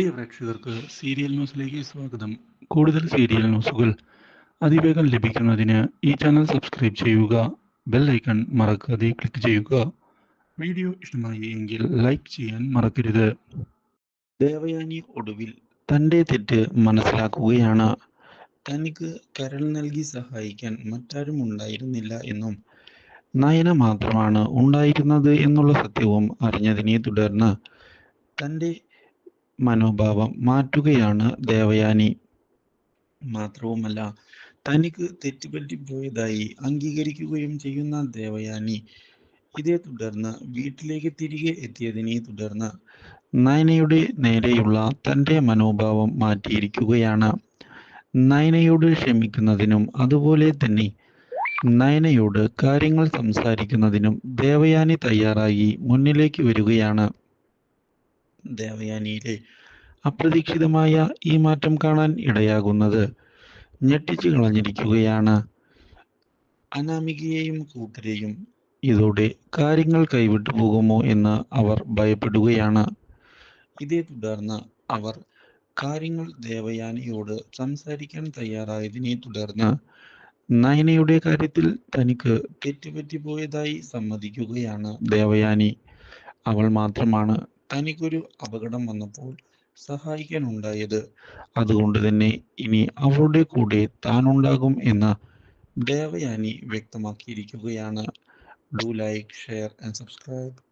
പ്രിയ പ്രേക്ഷകർക്ക് സീരിയൽ ന്യൂസിലേക്ക് സ്വാഗതം. കൂടുതൽ സീരിയൽ ന്യൂസുകൾ അതിവേഗം ലഭിക്കുന്നതിന് ഈ ചാനൽ സബ്സ്ക്രൈബ് ചെയ്യുക ബെൽ ഐക്കൺ മറക്കാതെ ക്ലിക്ക് ചെയ്യുക. വീഡിയോ ഇഷ്ടമായി എങ്കിൽ ലൈക്ക് ചെയ്യാൻ മറക്കരുത്. ദേവയാനി ഒടുവിൽ തന്റെ തെറ്റ് മനസ്സിലാക്കുകയാണ്. തനിക്ക് കരൾ നൽകി സഹായിക്കാൻ മറ്റാരും ഉണ്ടായിരുന്നില്ല എന്നും നയന മാത്രമാണ് ഉണ്ടായിരുന്നത് എന്നുള്ള സത്യവും അറിഞ്ഞതിനെ തുടർന്ന് തന്റെ മനോഭാവം മാറ്റുകയാണ് ദേവയാനി. മാത്രവുമല്ല തനിക്ക് തെറ്റുപറ്റിപ്പോയതായി അംഗീകരിക്കുകയും ചെയ്യുന്ന ദേവയാനി ഇതേ തുടർന്ന് വീട്ടിലേക്ക് തിരികെ എത്തിയതിനെ തുടർന്ന് നയനയുടെ നേരെയുള്ള തന്റെ മനോഭാവം മാറ്റിയിരിക്കുകയാണ്. നയനയോട് ക്ഷമിക്കുന്നതിനും അതുപോലെ തന്നെ നയനയോട് കാര്യങ്ങൾ സംസാരിക്കുന്നതിനും ദേവയാനി തയ്യാറായി മുന്നിലേക്ക് വരികയാണ്. ദേവയാനിയിലെ അപ്രതീക്ഷിതമായ ഈ മാറ്റം കാണാൻ ഇടയാകുന്നത്. ഞെട്ടിച്ചു കളഞ്ഞിരിക്കുകയാണ്. അനാമികയെയും കൂട്ടരെയും ഇതോടെ കാര്യങ്ങൾ കൈവിട്ടു പോകുമോ എന്ന് അവർ ഭയപ്പെടുകയാണ്. ഇതേ തുടർന്ന് അവർ കാര്യങ്ങൾ ദേവയാനിയോട് സംസാരിക്കാൻ തയ്യാറായതിനെ തുടർന്ന് നയനയുടെ കാര്യത്തിൽ തനിക്ക് തെറ്റുപറ്റിപ്പോയതായി സമ്മതിക്കുകയാണ് ദേവയാനി. അവൾ മാത്രമാണ് തനിക്കൊരു അപകടം വന്നപ്പോൾ സഹായിക്കാനുണ്ടായത് അതുകൊണ്ട് തന്നെ ഇനി അവളുടെ കൂടെ താനുണ്ടാകും എന്ന് Devayani വ്യക്തമാക്കിയിരിക്കുകയാണ്. Do like share and subscribe